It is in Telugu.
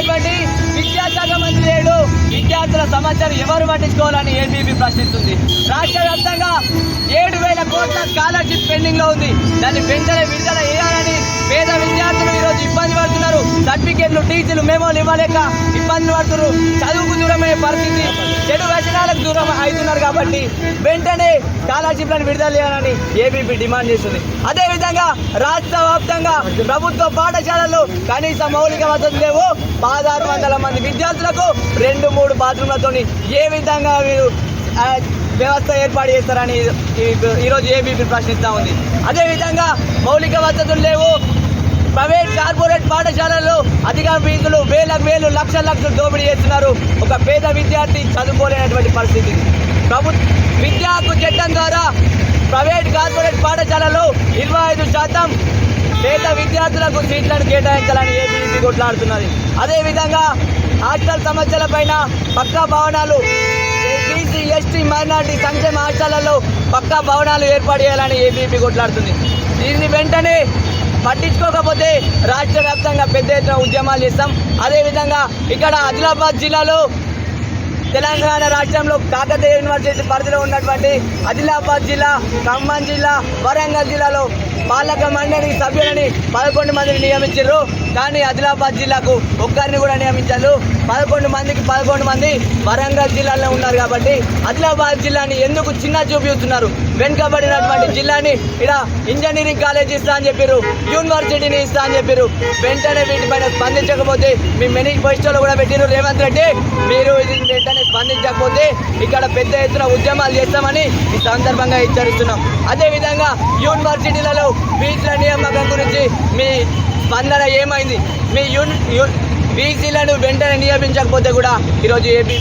ఉన్నటువంటి విద్యాశాఖ మంత్రి లేడు. విద్యార్థుల సమాచారం ఎవరు పట్టించుకోవాలని ఏబీపీ ప్రశ్నిస్తుంది. రాష్ట్ర వ్యాప్తంగా ఏడు వేల కోట్ల స్కాలర్షిప్ పెండింగ్లో ఉంది. దాన్ని పెంచలే విడుదల టీచర్లు ఇవ్వలేక ఇబ్బంది పడుతున్నారు. చదువుకు దూరమయ్యే పరిస్థితి చెడు వ్యసనాలకు దూరం అవుతున్నారు కాబట్టి వెంటనే స్కాలర్షిప్లను విడుదల చేయాలని ఏబీపీ డిమాండ్ చేస్తుంది. అదేవిధంగా రాష్ట్ర వ్యాప్తంగా ప్రభుత్వ పాఠశాలలు కనీస మౌలిక వసతులు లేవు. పదహారు వందల మంది విద్యార్థులకు రెండు మూడు బాత్రూమ్లతో ఏ విధంగా మీరు వ్యవస్థ ఏర్పాటు చేస్తారని ఈరోజు ఏబీపీ ప్రశ్నిస్తూ ఉంది. అదేవిధంగా మౌలిక వసతులు లేవు. ప్రైవేట్ కార్పొరేట్ పాఠశాలల్లో అధిక ఫీజులు వేల వేలు లక్షల లక్షలు దోపిడీ చేస్తున్నారు. ఒక పేద విద్యార్థి చదువుకోలేనటువంటి పరిస్థితి. ప్రభుత్వ విద్యాకు చట్టం ద్వారా ప్రైవేట్ కార్పొరేట్ పాఠశాలలో ఇరవై ఐదు శాతం పేద విద్యార్థులకు సీట్లను కేటాయించాలని ఏబీపీ కొట్లాడుతున్నది. అదేవిధంగా హాస్టల్ సమస్యలపైన పక్కా భవనాలు బీసీ ఎస్టీ మైనార్టీ సంక్షేమ హాస్టళ్ళలో పక్కా భవనాలు ఏర్పాటు చేయాలని ఏబీపీ కొట్లాడుతుంది. దీన్ని వెంటనే పట్టించుకోకపోతే రాష్ట్ర వ్యాప్తంగా పెద్ద ఎత్తున ఉద్యమాలు చేస్తాం. అదేవిధంగా ఇక్కడ ఆదిలాబాద్ జిల్లాలో తెలంగాణ రాష్ట్రంలో కాకతీయ యూనివర్సిటీ పరిధిలో ఉన్నటువంటి ఆదిలాబాద్ జిల్లా ఖమ్మం జిల్లా వరంగల్ జిల్లాలో పాలక మండలి సభ్యులని పదకొండు మందిని నియమించారు కానీ ఆదిలాబాద్ జిల్లాకు ఒక్కరిని కూడా నియమించారు పదకొండు మందికి పదకొండు మంది వరంగల్ జిల్లాలో ఉన్నారు కాబట్టి ఆదిలాబాద్ జిల్లాని ఎందుకు చిన్న చూపిస్తున్నారు వెనుకబడినటువంటి జిల్లాని ఇక్కడ ఇంజనీరింగ్ కాలేజ్ ఇస్తా అని చెప్పారు యూనివర్సిటీని ఇస్తా అని చెప్పారు వెంటనే వీటిపైన స్పందించకపోతే మీ మేనిఫెస్టోలో కూడా పెట్టారు రేవంత్ రెడ్డి. మీరు వెంటనే స్పందించకపోతే ఇక్కడ పెద్ద ఎత్తున ఉద్యమాలు చేస్తామని ఈ సందర్భంగా హెచ్చరిస్తున్నాం. అదేవిధంగా యూనివర్సిటీలలో బీచ్ల నియామకం గురించి మీ స్పందన ఏమైంది? మీ యూన్ యూన్ బీసీలను వెంటనే నియమించకపోతే కూడా ఈరోజు ఏపీ